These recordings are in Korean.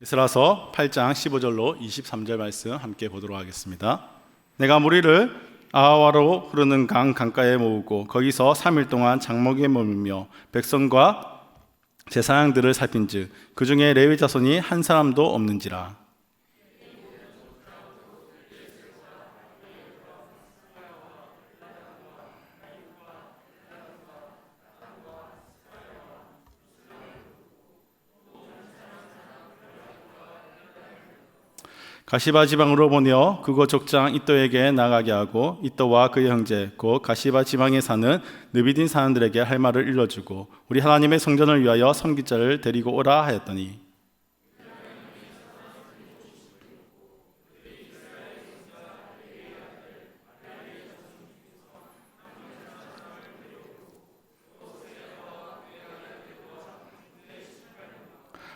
이스라서 8장 15절로 23절 말씀 함께 보도록 하겠습니다. 내가 무리를 아하와로 흐르는 강 강가에 모으고 거기서 3일 동안 장목에 머물며 백성과 제사장들을 살핀즉 그 중에 레위 자손이 한 사람도 없는지라 가시바 지방으로 보내어 그곳 족장 이또에게 나가게 하고 이또와 그의 형제 곧 가시바 지방에 사는 느비딘 사람들에게 할 말을 일러주고 우리 하나님의 성전을 위하여 섬길 자를 데리고 오라 하였더니.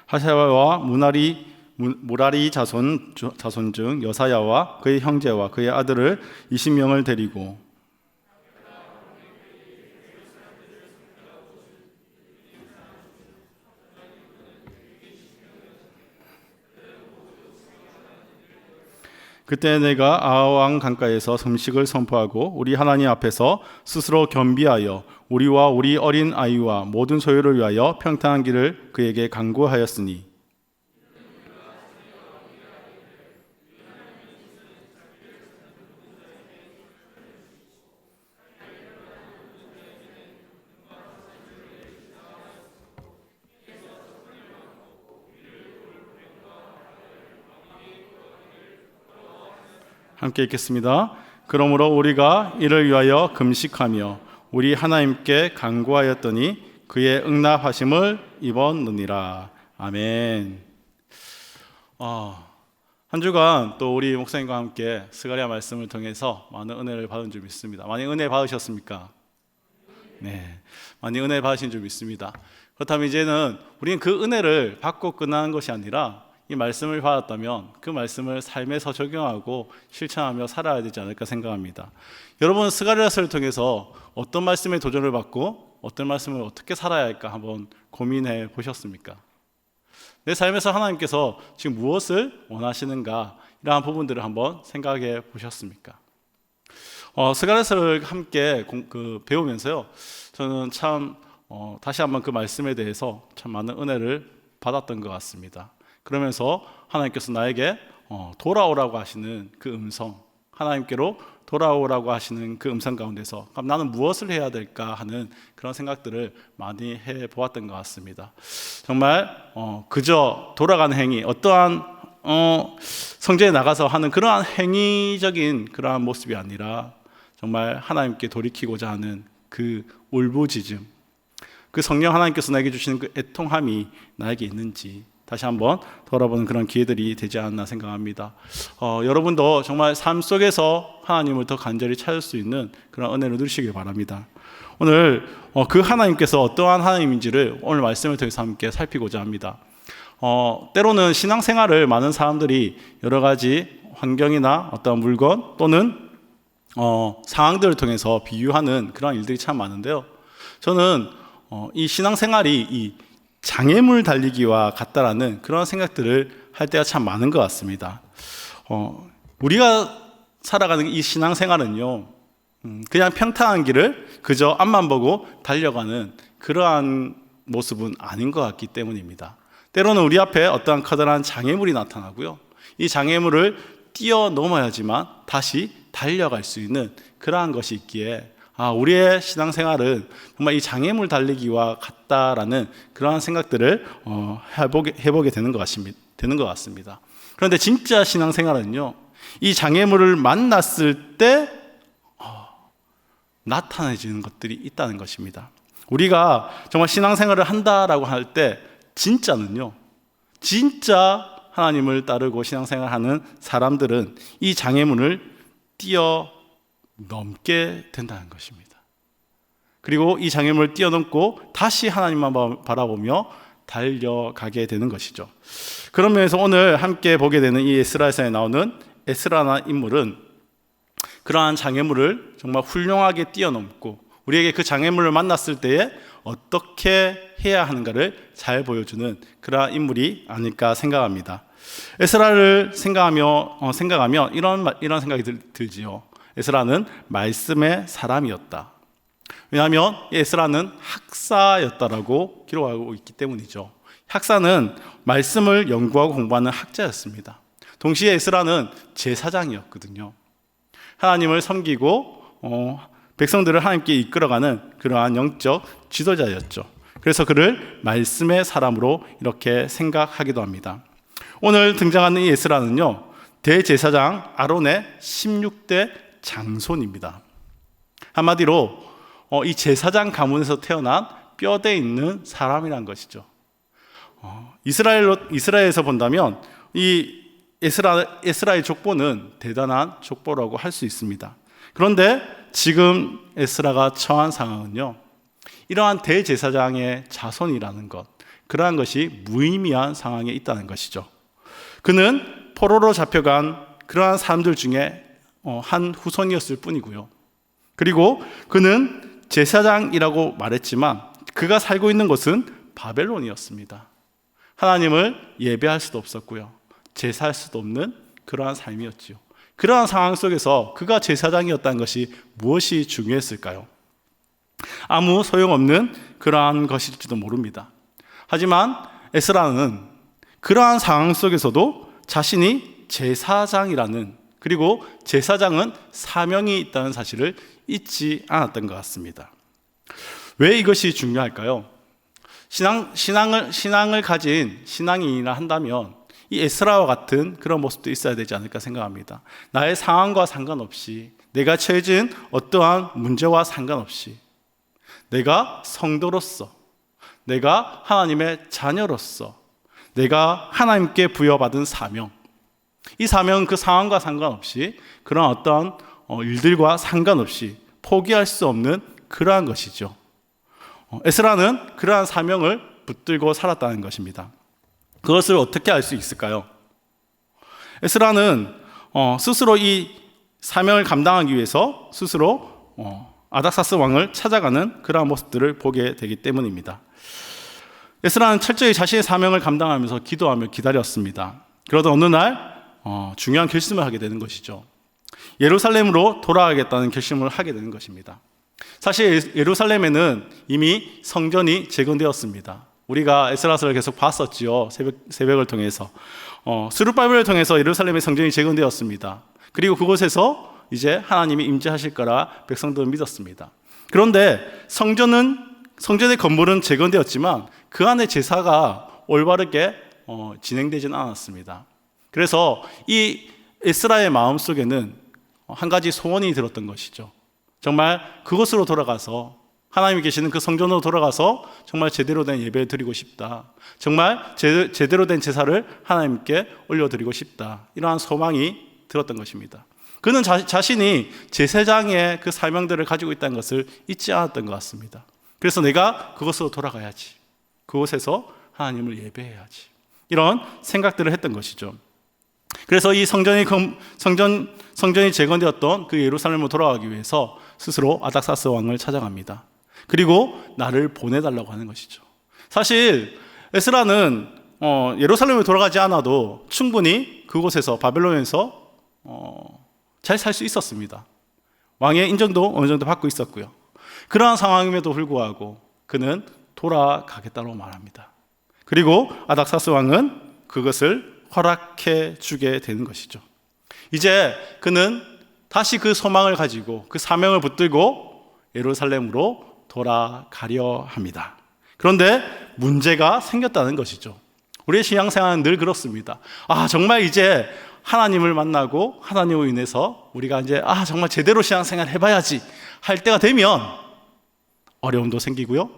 하샤와 무나리 무- 무라리 자손 주- 자손 중 여사야와 그의 형제와 그의 아들을 20명을 데리고 그때 내가 아하왕 강가에서 음식을 선포하고 우리 하나님 앞에서 스스로 겸비하여 우리와 우리 어린 아이와 모든 소유를 위하여 평탄한 길을 그에게 강구하였으니 함께 읽겠습니다. 그러므로 우리가 이를 위하여 금식하며 우리 하나님께 간구하였더니 그의 응답하심을 입었느니라. 아멘. 아, 한 주간 또 우리 목사님과 함께 스가랴 말씀을 통해서 많은 은혜를 받은 줄 믿습니다. 많이 은혜 받으셨습니까? 네, 많이 은혜 받으신 줄 믿습니다. 그렇다면 이제는 우리는 그 은혜를 받고 끝나는 것이 아니라 이 말씀을 받았다면 그 말씀을 삶에서 적용하고 실천하며 살아야 되지 않을까 생각합니다. 여러분 스가랴서를 통해서 어떤 말씀에 도전을 받고 어떤 말씀을 어떻게 살아야 할까 한번 고민해 보셨습니까? 내 삶에서 하나님께서 지금 무엇을 원하시는가 이러한 부분들을 한번 생각해 보셨습니까? 어, 스가랴서를 함께 공- 그 배우면서요, 저는 참 어, 다시 한번 그 말씀에 대해서 참 많은 은혜를 받았던 것 같습니다. 그러면서 하나님께서 나에게 어, 돌아오라고 하시는 그 음성, 하나님께로 돌아오라고 하시는 그 음성 가운데서 그럼 나는 무엇을 해야 될까 하는 그런 생각들을 많이 해 보았던 것 같습니다. 정말 어, 그저 돌아가는 행위, 어떠한 어, 성전에 나가서 하는 그러한 행위적인 그러한 모습이 아니라 정말 하나님께 돌이키고자 하는 그 울부짖음, 그 성령 하나님께서 나에게 주시는 그 애통함이 나에게 있는지 다시 한번 돌아보는 그런 기회들이 되지 않나 생각합니다. 어, 여러분도 정말 삶 속에서 하나님을 더 간절히 찾을 수 있는 그런 은혜를 누리시길 바랍니다. 오늘 어, 그 하나님께서 어떠한 하나님인지를 오늘 말씀을 통해서 함께 살피고자 합니다. 어, 때로는 신앙생활을 많은 사람들이 여러 가지 환경이나 어떤 물건 또는 어, 상황들을 통해서 비유하는 그런 일들이 참 많은데요. 저는 어, 이 신앙생활이 이 장애물 달리기와 같다라는 그런 생각들을 할 때가 참 많은 것 같습니다. 어, 우리가 살아가는 이 신앙생활은요, 음, 그냥 평탄한 길을 그저 앞만 보고 달려가는 그러한 모습은 아닌 것 같기 때문입니다. 때로는 우리 앞에 어떠한 커다란 장애물이 나타나고요. 이 장애물을 뛰어넘어야지만 다시 달려갈 수 있는 그러한 것이 있기에 아, 우리의 신앙생활은 정말 이 장애물 달리기와 같다라는 그러한 생각들을 어, 해보게, 해보게 되는 것 같습니다. 되는 것 같습니다. 그런데 진짜 신앙생활은요, 이 장애물을 만났을 때 어, 나타내지는 것들이 있다는 것입니다. 우리가 정말 신앙생활을 한다라고 할 때 진짜는요, 진짜 하나님을 따르고 신앙생활하는 사람들은 이 장애물을 뛰어 넘게 된다는 것입니다. 그리고 이 장애물을 뛰어넘고 다시 하나님만 바- 바라보며 달려가게 되는 것이죠. 그런 면에서 오늘 함께 보게 되는 이 에스라에서 나오는 에스라나 인물은 그러한 장애물을 정말 훌륭하게 뛰어넘고 우리에게 그 장애물을 만났을 때에 어떻게 해야 하는가를 잘 보여주는 그러한 인물이 아닐까 생각합니다. 에스라를 생각하며 어, 생각하면 이런 말- 이런 생각이 들, 들지요. 에스라는 말씀의 사람이었다. 왜냐하면 이 에스라는 학사였다라고 기록하고 있기 때문이죠. 학사는 말씀을 연구하고 공부하는 학자였습니다. 동시에 에스라는 제사장이었거든요. 하나님을 섬기고 어, 백성들을 하나님께 이끌어가는 그러한 영적 지도자였죠. 그래서 그를 말씀의 사람으로 이렇게 생각하기도 합니다. 오늘 등장하는 이 에스라는요, 대제사장 아론의 16대 장손입니다. 한마디로 어, 이 제사장 가문에서 태어난 뼈대 있는 사람이란 것이죠. 어, 이스라엘로 이스라엘에서 본다면 이 에스라 에스라의 족보는 대단한 족보라고 할 수 있습니다. 그런데 지금 에스라가 처한 상황은요. 이러한 대제사장의 자손이라는 것, 그러한 것이 무의미한 상황에 있다는 것이죠. 그는 포로로 잡혀간 그러한 사람들 중에 어, 한 후손이었을 뿐이고요. 그리고 그는 제사장이라고 말했지만 그가 살고 있는 곳은 바벨론이었습니다. 하나님을 예배할 수도 없었고요. 제사할 수도 없는 그러한 삶이었지요. 그러한 상황 속에서 그가 제사장이었다는 것이 무엇이 중요했을까요? 아무 소용없는 그러한 것일지도 모릅니다. 하지만 에스라는 그러한 상황 속에서도 자신이 제사장이라는 그리고 제사장은 사명이 있다는 사실을 잊지 않았던 것 같습니다. 왜 이것이 중요할까요? 신앙, 신앙을, 신앙을 가진 신앙인이라 한다면 이 에스라와 같은 그런 모습도 있어야 되지 않을까 생각합니다. 나의 상황과 상관없이 내가 처해진 어떠한 문제와 상관없이 내가 성도로서 내가 하나님의 자녀로서 내가 하나님께 부여받은 사명 이 사명은 그 상황과 상관없이 그런 어떤 어, 일들과 상관없이 포기할 수 없는 그러한 것이죠. 어, 에스라는 그러한 사명을 붙들고 살았다는 것입니다. 그것을 어떻게 알 수 있을까요? 에스라는 어, 스스로 이 사명을 감당하기 위해서 스스로 어, 아닥사스 왕을 찾아가는 그러한 모습들을 보게 되기 때문입니다. 에스라는 철저히 자신의 사명을 감당하면서 기도하며 기다렸습니다. 그러던 어느 날 어, 중요한 결심을 하게 되는 것이죠. 예루살렘으로 돌아가겠다는 결심을 하게 되는 것입니다. 사실 예루살렘에는 이미 성전이 재건되었습니다. 우리가 에스라서를 계속 봤었지요. 새벽, 새벽을 통해서. 어, 스룹바벨을 통해서 예루살렘의 성전이 재건되었습니다. 그리고 그곳에서 이제 하나님이 임재하실 거라 백성들은 믿었습니다. 그런데 성전은 성전의 건물은 재건되었지만 그 안에 제사가 올바르게 어, 진행되지는 않았습니다. 그래서 이 에스라의 마음 속에는 한 가지 소원이 들었던 것이죠. 정말 그곳으로 돌아가서 하나님이 계시는 그 성전으로 돌아가서 정말 제대로 된 예배를 드리고 싶다. 정말 제, 제대로 된 제사를 하나님께 올려드리고 싶다. 이러한 소망이 들었던 것입니다. 그는 자, 자신이 제사장의 그 사명들을 가지고 있다는 것을 잊지 않았던 것 같습니다. 그래서 내가 그곳으로 돌아가야지. 그곳에서 하나님을 예배해야지. 이런 생각들을 했던 것이죠. 그래서 이 성전이 성전 성전이 재건되었던 그 예루살렘으로 돌아가기 위해서 스스로 아닥사스 왕을 찾아갑니다. 그리고 나를 보내달라고 하는 것이죠. 사실 에스라는 어, 예루살렘에 돌아가지 않아도 충분히 그곳에서 바벨론에서 어, 잘 살 수 있었습니다. 왕의 인정도 어느 정도 받고 있었고요. 그러한 상황임에도 불구하고 그는 돌아가겠다고 말합니다. 그리고 아닥사스 왕은 그것을 허락해 주게 되는 것이죠. 이제 그는 다시 그 소망을 가지고 그 사명을 붙들고 예루살렘으로 돌아가려 합니다. 그런데 문제가 생겼다는 것이죠. 우리의 신앙생활은 늘 그렇습니다. 아, 정말 이제 하나님을 만나고 하나님으로 인해서 우리가 이제 아, 정말 제대로 신앙생활 해봐야지 할 때가 되면 어려움도 생기고요.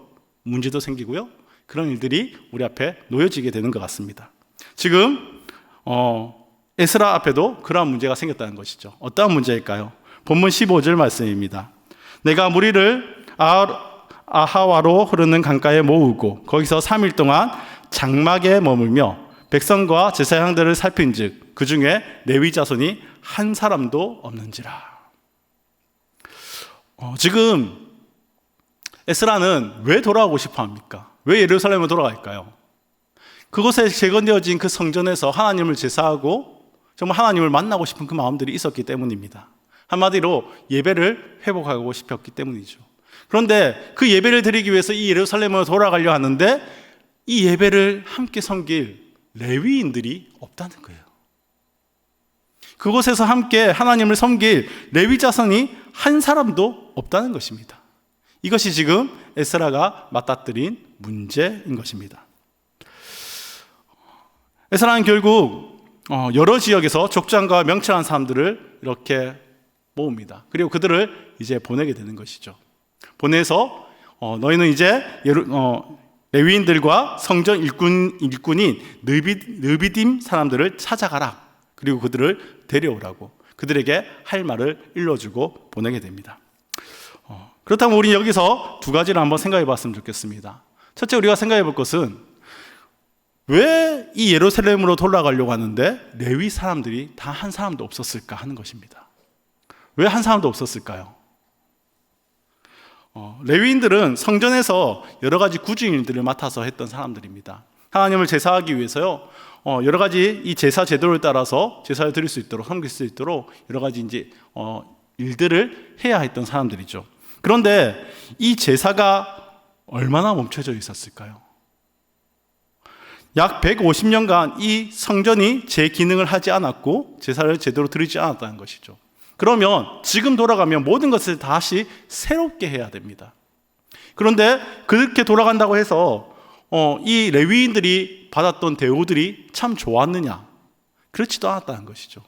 문제도 생기고요. 그런 일들이 우리 앞에 놓여지게 되는 것 같습니다. 지금 어, 에스라 앞에도 그러한 문제가 생겼다는 것이죠. 어떠한 문제일까요? 본문 15절 말씀입니다. 내가 무리를 아하와로 흐르는 강가에 모으고 거기서 3일 동안 장막에 머물며 백성과 제사장들을 살핀즉 그 중에 레위 자손이 한 사람도 없는지라. 어, 지금 에스라는 왜 돌아오고 싶어 합니까? 왜 예루살렘으로 돌아갈까요? 그곳에 재건되어진 그 성전에서 하나님을 제사하고 정말 하나님을 만나고 싶은 그 마음들이 있었기 때문입니다. 한마디로 예배를 회복하고 싶었기 때문이죠. 그런데 그 예배를 드리기 위해서 이 예루살렘으로 돌아가려 하는데 이 예배를 함께 섬길 레위인들이 없다는 거예요. 그곳에서 함께 하나님을 섬길 레위 자손이 한 사람도 없다는 것입니다. 이것이 지금 에스라가 맞닥뜨린 문제인 것입니다. 에스라는 결국 어, 여러 지역에서 족장과 명철한 사람들을 이렇게 모읍니다. 그리고 그들을 이제 보내게 되는 것이죠. 보내서 어, 너희는 이제 어, 레위인들과 성전 일꾼, 일꾼인 느비, 느비딤 사람들을 찾아가라. 그리고 그들을 데려오라고 그들에게 할 말을 일러주고 보내게 됩니다. 어, 그렇다면 우리 여기서 두 가지를 한번 생각해 봤으면 좋겠습니다. 첫째 우리가 생각해 볼 것은 왜 이 예루살렘으로 돌아가려고 하는데 레위 사람들이 다 한 사람도 없었을까 하는 것입니다. 왜 한 사람도 없었을까요? 어, 레위인들은 성전에서 여러 가지 구중 일들을 맡아서 했던 사람들입니다. 하나님을 제사하기 위해서요. 어, 여러 가지 이 제사 제도를 따라서 제사를 드릴 수 있도록 섬길 수 있도록 여러 가지 이제 어, 일들을 해야 했던 사람들이죠. 그런데 이 제사가 얼마나 멈춰져 있었을까요? 약 150년간 이 성전이 제 기능을 하지 않았고 제사를 제대로 드리지 않았다는 것이죠. 그러면 지금 돌아가면 모든 것을 다시 새롭게 해야 됩니다. 그런데 그렇게 돌아간다고 해서 어, 이 레위인들이 받았던 대우들이 참 좋았느냐? 그렇지도 않았다는 것이죠.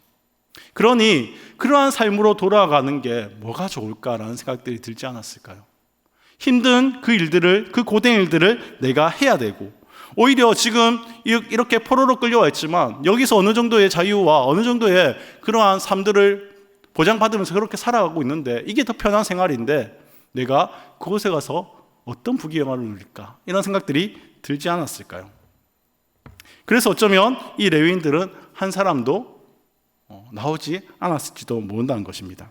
그러니 그러한 삶으로 돌아가는 게 뭐가 좋을까라는 생각들이 들지 않았을까요? 힘든 그 일들을 그 고된 일들을 내가 해야 되고 오히려 지금 이렇게 포로로 끌려와 있지만 여기서 어느 정도의 자유와 어느 정도의 그러한 삶들을 보장받으면서 그렇게 살아가고 있는데 이게 더 편한 생활인데 내가 그곳에 가서 어떤 부귀영화를 누릴까 이런 생각들이 들지 않았을까요? 그래서 어쩌면 이 레위인들은 한 사람도 어, 나오지 않았을지도 모른다는 것입니다.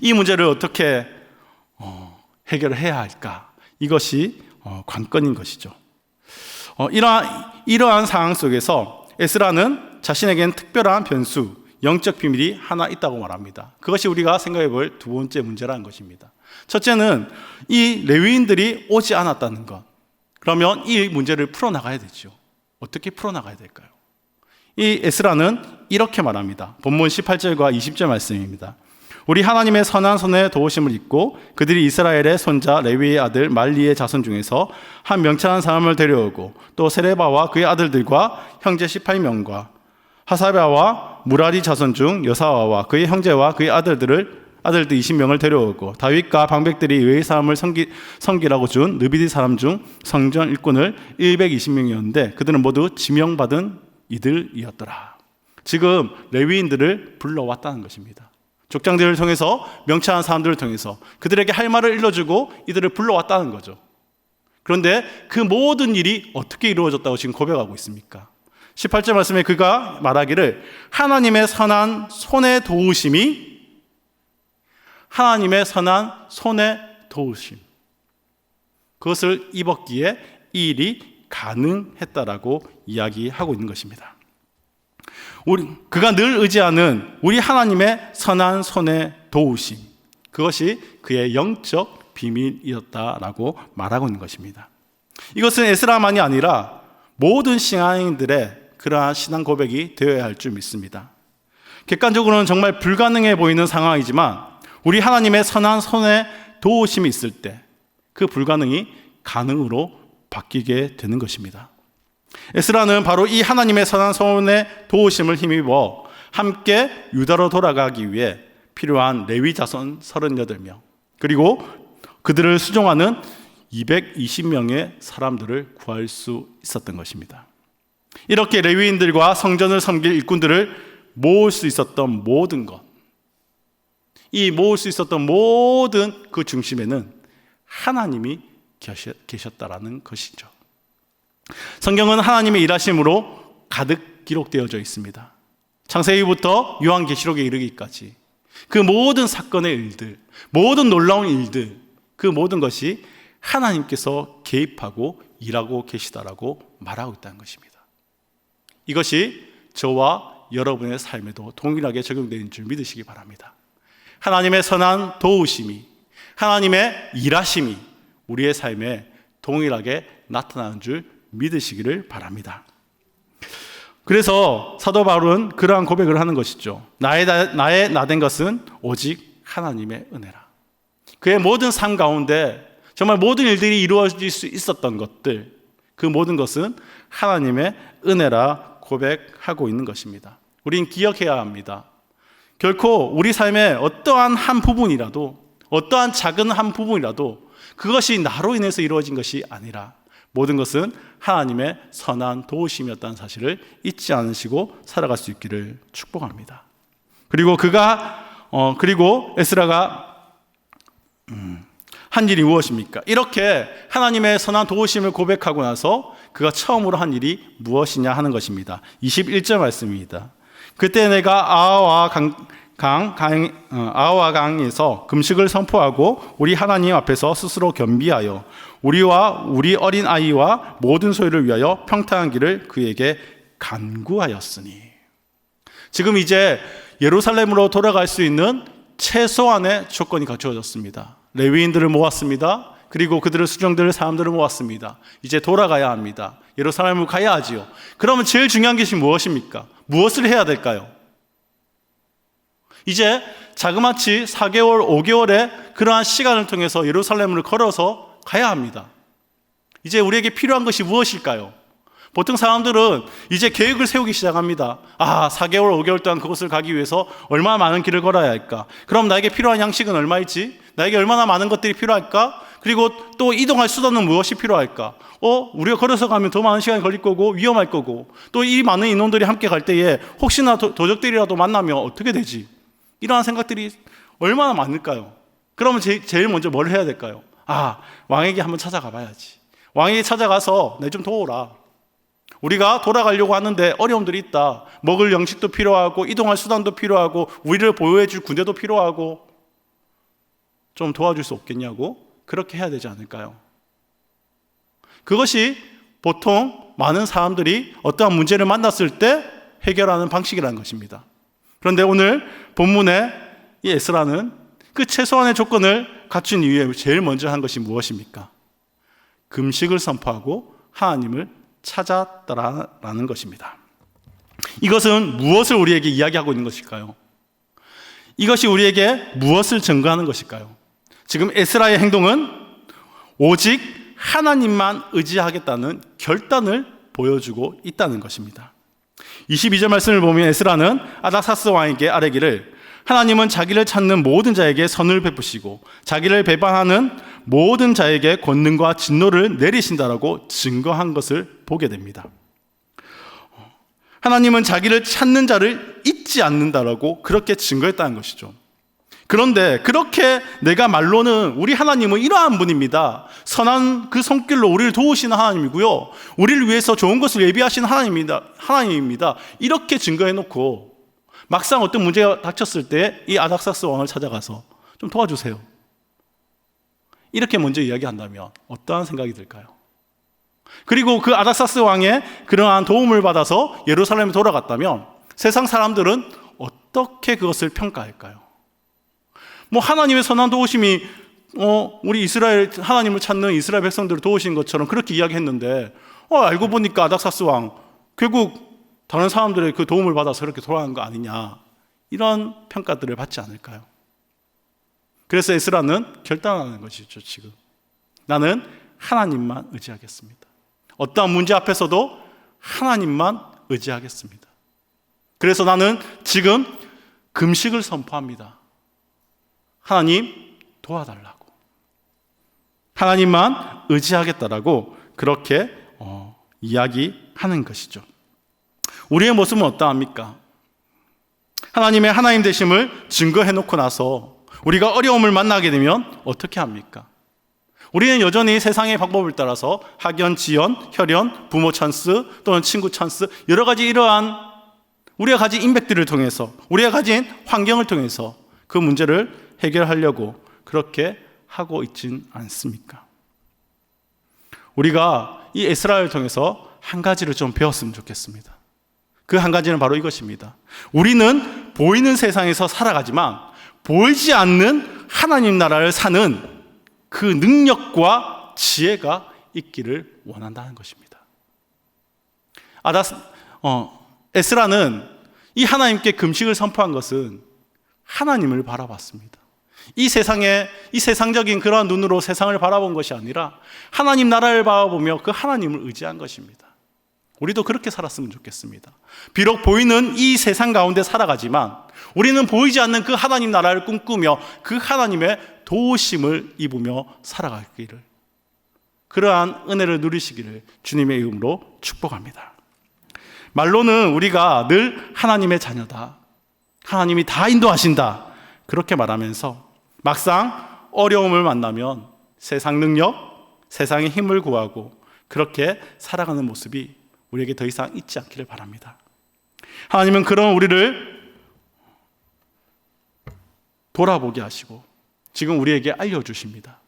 이 문제를 어떻게 어, 해결을 해야 할까? 이것이 어, 관건인 것이죠. 이러한, 이러한 상황 속에서 에스라는 자신에겐 특별한 변수, 영적 비밀이 하나 있다고 말합니다. 그것이 우리가 생각해 볼 두 번째 문제라는 것입니다. 첫째는 이 레위인들이 오지 않았다는 것. 그러면 이 문제를 풀어나가야 되죠. 어떻게 풀어나가야 될까요? 이 에스라는 이렇게 말합니다. 본문 18절과 20절 말씀입니다. 우리 하나님의 선한 손에 도우심을 입고 그들이 이스라엘의 손자 레위의 아들 말리의 자손 중에서 한 명찬한 사람을 데려오고 또 세레바와 그의 아들들과 형제 18명과 하사베와 무라리 자손 중 여사와와 그의 형제와 그의 아들들을 아들들 20명을 데려오고 다윗과 방백들이 의의 사람을 섬기, 섬기라고 준 느비디 사람 중 성전 일꾼을 120명이었는데 그들은 모두 지명받은 이들이었더라. 지금 레위인들을 불러왔다는 것입니다. 족장들을 통해서 명찰한 사람들을 통해서 그들에게 할 말을 일러주고 이들을 불러왔다는 거죠. 그런데 그 모든 일이 어떻게 이루어졌다고 지금 고백하고 있습니까? 18절 말씀에 그가 말하기를 하나님의 선한 손의 도우심이 하나님의 선한 손의 도우심. 그것을 입었기에 이 일이 가능했다라고 이야기하고 있는 것입니다. 우리, 그가 늘 의지하는 우리 하나님의 선한 손의 도우심. 그것이 그의 영적 비밀이었다라고 말하고 있는 것입니다. 이것은 에스라만이 아니라 모든 신앙인들의 그러한 신앙 고백이 되어야 할 줄 믿습니다. 객관적으로는 정말 불가능해 보이는 상황이지만 우리 하나님의 선한 손에 도우심이 있을 때 그 불가능이 가능으로 바뀌게 되는 것입니다. 에스라는 바로 이 하나님의 선한 손에 도우심을 힘입어 함께 유다로 돌아가기 위해 필요한 레위 자손 38명 그리고 그들을 수종하는 220명의 사람들을 구할 수 있었던 것입니다. 이렇게 레위인들과 성전을 섬길 일꾼들을 모을 수 있었던 모든 것, 이 모을 수 있었던 모든 그 중심에는 하나님이 계셨다라는 것이죠. 성경은 하나님의 일하심으로 가득 기록되어져 있습니다. 창세기부터 요한계시록에 이르기까지 그 모든 사건의 일들, 모든 놀라운 일들, 그 모든 것이 하나님께서 개입하고 일하고 계시다라고 말하고 있다는 것입니다. 이것이 저와 여러분의 삶에도 동일하게 적용되는 줄 믿으시기 바랍니다. 하나님의 선한 도우심이, 하나님의 일하심이 우리의 삶에 동일하게 나타나는 줄 믿으시기를 바랍니다. 그래서 사도 바울은 그러한 고백을 하는 것이죠. 나의, 나의 나된 것은 오직 하나님의 은혜라. 그의 모든 삶 가운데 정말 모든 일들이 이루어질 수 있었던 것들, 그 모든 것은 하나님의 은혜라 고백하고 있는 것입니다. 우린 기억해야 합니다. 결코 우리 삶의 어떠한 한 부분이라도, 어떠한 작은 한 부분이라도 그것이 나로 인해서 이루어진 것이 아니라 모든 것은 하나님의 선한 도우심이었다는 사실을 잊지 않으시고 살아갈 수 있기를 축복합니다. 그리고 그가 어 그리고 에스라가 음, 한 일이 무엇입니까? 이렇게 하나님의 선한 도우심을 고백하고 나서 그가 처음으로 한 일이 무엇이냐 하는 것입니다. 21절 말씀입니다. 그때 내가 아와 강, 강, 강 어, 아와 강에서 금식을 선포하고 우리 하나님 앞에서 스스로 겸비하여 우리와 우리 어린 아이와 모든 소유를 위하여 평탄한 길을 그에게 간구하였으니 지금 이제 예루살렘으로 돌아갈 수 있는 최소한의 조건이 갖추어졌습니다. 레위인들을 모았습니다. 그리고 그들을 수정될 사람들을 모았습니다. 이제 돌아가야 합니다. 예루살렘을 가야 하지요. 그러면 제일 중요한 것이 무엇입니까? 무엇을 해야 될까요? 이제 자그마치 4개월, 5개월의 그러한 시간을 통해서 예루살렘을 걸어서 가야 합니다. 이제 우리에게 필요한 것이 무엇일까요? 보통 사람들은 이제 계획을 세우기 시작합니다. 아, 4개월, 5개월 동안 그곳을 가기 위해서 얼마나 많은 길을 걸어야 할까? 그럼 나에게 필요한 양식은 얼마일지? 나에게 얼마나 많은 것들이 필요할까? 그리고 또 이동할 수단은 무엇이 필요할까? 어, 우리가 걸어서 가면 더 많은 시간이 걸릴 거고 위험할 거고 또 이 많은 인원들이 함께 갈 때에 혹시나 도, 도적들이라도 만나면 어떻게 되지? 이러한 생각들이 얼마나 많을까요? 그러면 제, 제일 먼저 뭘 해야 될까요? 아, 왕에게 한번 찾아가 봐야지. 왕에게 찾아가서 내 좀 도우라. 우리가 돌아가려고 하는데 어려움들이 있다. 먹을 양식도 필요하고 이동할 수단도 필요하고 우리를 보호해 줄 군대도 필요하고 좀 도와줄 수 없겠냐고 그렇게 해야 되지 않을까요? 그것이 보통 많은 사람들이 어떠한 문제를 만났을 때 해결하는 방식이라는 것입니다. 그런데 오늘 본문에 이 에스라는 그 최소한의 조건을 갖춘 이후에 제일 먼저 한 것이 무엇입니까? 금식을 선포하고 하나님을 찾았다라는 것입니다. 이것은 무엇을 우리에게 이야기하고 있는 것일까요? 이것이 우리에게 무엇을 증거하는 것일까요? 지금 에스라의 행동은 오직 하나님만 의지하겠다는 결단을 보여주고 있다는 것입니다. 22절 말씀을 보면 에스라는 아닥사스 왕에게 아뢰기를 하나님은 자기를 찾는 모든 자에게 선을 베푸시고 자기를 배반하는 모든 자에게 권능과 진노를 내리신다라고 증거한 것을 보게 됩니다. 하나님은 자기를 찾는 자를 잊지 않는다라고 그렇게 증거했다는 것이죠. 그런데 그렇게 내가 말로는 우리 하나님은 이러한 분입니다. 선한 그 손길로 우리를 도우시는 하나님이고요. 우리를 위해서 좋은 것을 예비하시는 하나님입니다. 하나님입니다. 이렇게 증거해 놓고 막상 어떤 문제가 닥쳤을 때 이 아닥사스 왕을 찾아가서 좀 도와주세요. 이렇게 먼저 이야기한다면 어떠한 생각이 들까요? 그리고 그 아닥사스 왕의 그러한 도움을 받아서 예루살렘에 돌아갔다면 세상 사람들은 어떻게 그것을 평가할까요? 뭐 하나님의 선한 도우심이 어 우리 이스라엘 하나님을 찾는 이스라엘 백성들을 도우신 것처럼 그렇게 이야기했는데 어 알고 보니까 아닥사스 왕 결국 다른 사람들의 그 도움을 받아서 그렇게 돌아간 거 아니냐. 이런 평가들을 받지 않을까요? 그래서 에스라는 결단하는 것이죠, 지금. 나는 하나님만 의지하겠습니다. 어떠한 문제 앞에서도 하나님만 의지하겠습니다. 그래서 나는 지금 금식을 선포합니다. 하나님 도와달라고. 하나님만 의지하겠다라고 그렇게 어, 이야기하는 것이죠. 우리의 모습은 어떠합니까? 하나님의 하나님 되심을 증거해 놓고 나서 우리가 어려움을 만나게 되면 어떻게 합니까? 우리는 여전히 세상의 방법을 따라서 학연, 지연, 혈연, 부모 찬스 또는 친구 찬스 여러 가지 이러한 우리가 가진 인맥들을 통해서 우리가 가진 환경을 통해서 그 문제를 해결하려고 그렇게 하고 있진 않습니까? 우리가 이 에스라를 통해서 한 가지를 좀 배웠으면 좋겠습니다. 그 한 가지는 바로 이것입니다. 우리는 보이는 세상에서 살아가지만 보이지 않는 하나님 나라를 사는 그 능력과 지혜가 있기를 원한다는 것입니다. 아다스, 어, 에스라는 이 하나님께 금식을 선포한 것은 하나님을 바라봤습니다. 이 세상에 이 세상적인 그러한 눈으로 세상을 바라본 것이 아니라 하나님 나라를 바라보며 그 하나님을 의지한 것입니다. 우리도 그렇게 살았으면 좋겠습니다. 비록 보이는 이 세상 가운데 살아가지만 우리는 보이지 않는 그 하나님 나라를 꿈꾸며 그 하나님의 도우심을 입으며 살아가기를 그러한 은혜를 누리시기를 주님의 이름으로 축복합니다. 말로는 우리가 늘 하나님의 자녀다. 하나님이 다 인도하신다. 그렇게 말하면서 막상 어려움을 만나면 세상 능력, 세상의 힘을 구하고 그렇게 살아가는 모습이 우리에게 더 이상 있지 않기를 바랍니다. 하나님은 그런 우리를 돌아보게 하시고 지금 우리에게 알려주십니다.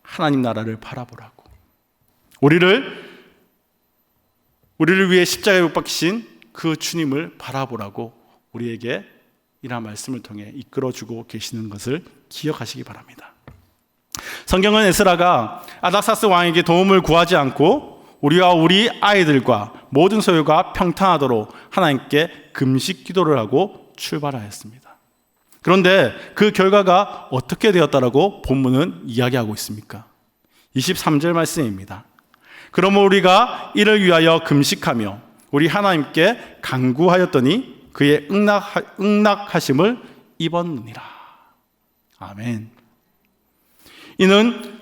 하나님 나라를 바라보라고. 우리를 우리를 위해 십자가에 못 박히신 그 주님을 바라보라고 우리에게 이러한 말씀을 통해 이끌어주고 계시는 것을 기억하시기 바랍니다. 성경은 에스라가 아닥사스 왕에게 도움을 구하지 않고 우리와 우리 아이들과 모든 소유가 평탄하도록 하나님께 금식 기도를 하고 출발하였습니다. 그런데 그 결과가 어떻게 되었다라고 본문은 이야기하고 있습니까? 23절 말씀입니다. 그러므로 우리가 이를 위하여 금식하며 우리 하나님께 간구하였더니 그의 응낙, 응낙하심을 입었느니라. 아멘. 이는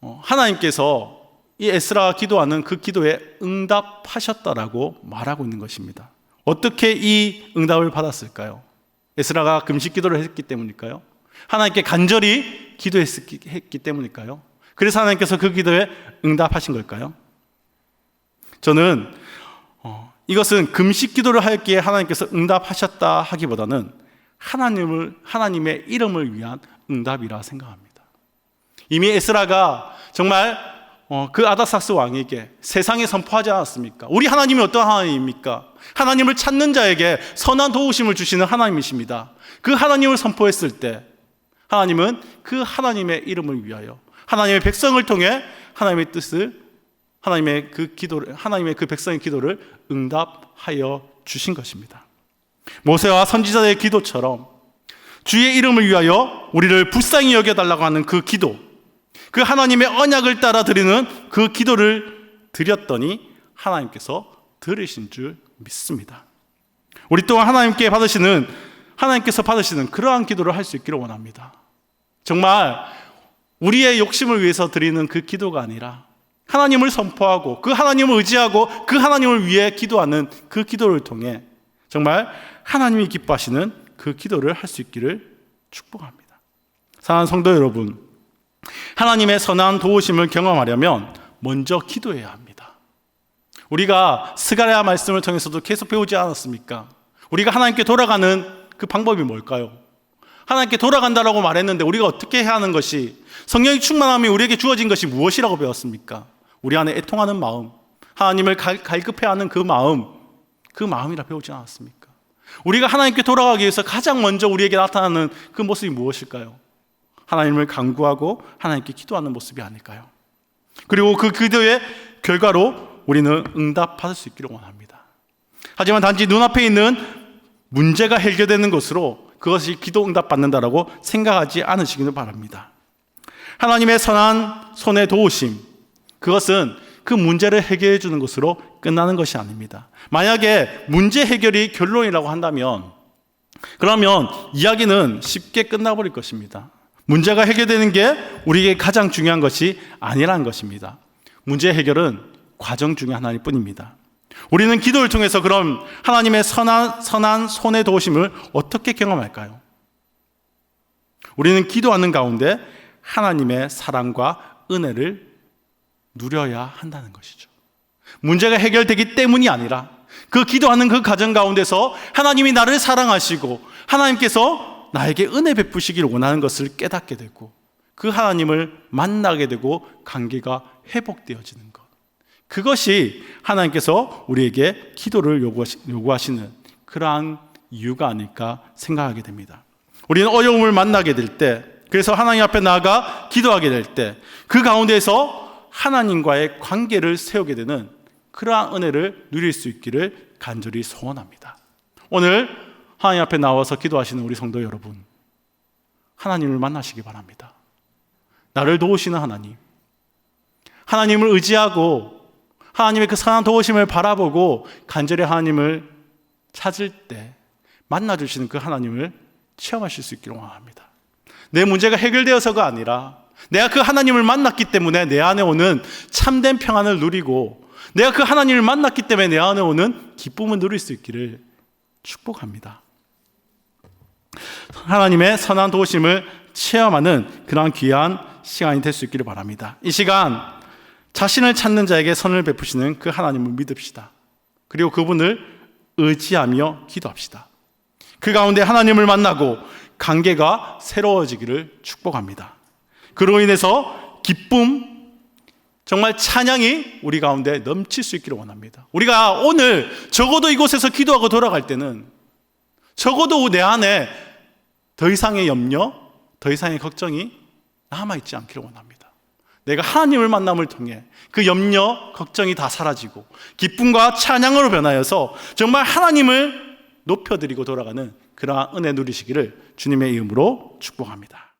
어, 하나님께서 이 에스라가 기도하는 그 기도에 응답하셨다라고 말하고 있는 것입니다. 어떻게 이 응답을 받았을까요? 에스라가 금식 기도를 했기 때문일까요? 하나님께 간절히 기도했기 때문일까요? 그래서 하나님께서 그 기도에 응답하신 걸까요? 저는 어, 이것은 금식 기도를 하였기에 하나님께서 응답하셨다 하기보다는 하나님을 하나님의 이름을 위한 응답이라 생각합니다. 이미 에스라가 정말 어, 그 아다삭스 왕에게 세상에 선포하지 않았습니까? 우리 하나님이 어떤 하나님입니까? 하나님을 찾는 자에게 선한 도우심을 주시는 하나님이십니다. 그 하나님을 선포했을 때 하나님은 그 하나님의 이름을 위하여 하나님의 백성을 통해 하나님의 뜻을 하나님의 그 기도를 하나님의 그 백성의 기도를 응답하여 주신 것입니다. 모세와 선지자의 기도처럼 주의 이름을 위하여 우리를 불쌍히 여겨 달라고 하는 그 기도 그 하나님의 언약을 따라 드리는 그 기도를 드렸더니 하나님께서 들으신 줄 믿습니다. 우리 또한 하나님께 받으시는 하나님께서 받으시는 그러한 기도를 할 수 있기를 원합니다. 정말 우리의 욕심을 위해서 드리는 그 기도가 아니라 하나님을 선포하고 그 하나님을 의지하고 그 하나님을 위해 기도하는 그 기도를 통해 정말 하나님이 기뻐하시는 그 기도를 할 수 있기를 축복합니다. 사랑하는 성도 여러분, 하나님의 선한 도우심을 경험하려면 먼저 기도해야 합니다. 우리가 스가랴 말씀을 통해서도 계속 배우지 않았습니까? 우리가 하나님께 돌아가는 그 방법이 뭘까요? 하나님께 돌아간다라고 말했는데 우리가 어떻게 해야 하는 것이 성령의 충만함이 우리에게 주어진 것이 무엇이라고 배웠습니까? 우리 안에 애통하는 마음, 하나님을 갈급해 하는 그 마음, 그 마음이라 배우지 않았습니까? 우리가 하나님께 돌아가기 위해서 가장 먼저 우리에게 나타나는 그 모습이 무엇일까요? 하나님을 간구하고 하나님께 기도하는 모습이 아닐까요? 그리고 그 기도의 결과로 우리는 응답받을 수 있기를 원합니다. 하지만 단지 눈앞에 있는 문제가 해결되는 것으로 그것이 기도 응답 받는다라고 생각하지 않으시기를 바랍니다. 하나님의 선한 손에 도우심, 그것은 그 문제를 해결해 주는 것으로 끝나는 것이 아닙니다. 만약에 문제 해결이 결론이라고 한다면, 그러면 이야기는 쉽게 끝나버릴 것입니다. 문제가 해결되는 게 우리에게 가장 중요한 것이 아니라는 것입니다. 문제 해결은 과정 중의 하나일 뿐입니다. 우리는 기도를 통해서 그럼 하나님의 선한, 선한 손의 도우심을 어떻게 경험할까요? 우리는 기도하는 가운데 하나님의 사랑과 은혜를 누려야 한다는 것이죠. 문제가 해결되기 때문이 아니라 그 기도하는 그 가정 가운데서 하나님이 나를 사랑하시고 하나님께서 나에게 은혜 베푸시길 원하는 것을 깨닫게 되고 그 하나님을 만나게 되고 관계가 회복되어지는 것. 그것이 하나님께서 우리에게 기도를 요구하시- 요구하시는 그러한 이유가 아닐까 생각하게 됩니다. 우리는 어려움을 만나게 될 때, 그래서 하나님 앞에 나아가 기도하게 될 때, 그 가운데서 하나님과의 관계를 세우게 되는 그러한 은혜를 누릴 수 있기를 간절히 소원합니다. 오늘 하나님 앞에 나와서 기도하시는 우리 성도 여러분, 하나님을 만나시기 바랍니다. 나를 도우시는 하나님, 하나님을 의지하고 하나님의 그 선한 도우심을 바라보고 간절히 하나님을 찾을 때 만나주시는 그 하나님을 체험하실 수 있기를 원합니다. 내 문제가 해결되어서가 아니라 내가 그 하나님을 만났기 때문에 내 안에 오는 참된 평안을 누리고 내가 그 하나님을 만났기 때문에 내 안에 오는 기쁨을 누릴 수 있기를 축복합니다. 하나님의 선한 도우심을 체험하는 그러한 귀한 시간이 될 수 있기를 바랍니다. 이 시간 자신을 찾는 자에게 선을 베푸시는 그 하나님을 믿읍시다. 그리고 그분을 의지하며 기도합시다. 그 가운데 하나님을 만나고 관계가 새로워지기를 축복합니다. 그로 인해서 기쁨, 정말 찬양이 우리 가운데 넘칠 수 있기를 원합니다. 우리가 오늘 적어도 이곳에서 기도하고 돌아갈 때는 적어도 내 안에 더 이상의 염려, 더 이상의 걱정이 남아있지 않기를 원합니다. 내가 하나님을 만남을 통해 그 염려, 걱정이 다 사라지고 기쁨과 찬양으로 변하여서 정말 하나님을 높여드리고 돌아가는 그러한 은혜 누리시기를 주님의 이름으로 축복합니다.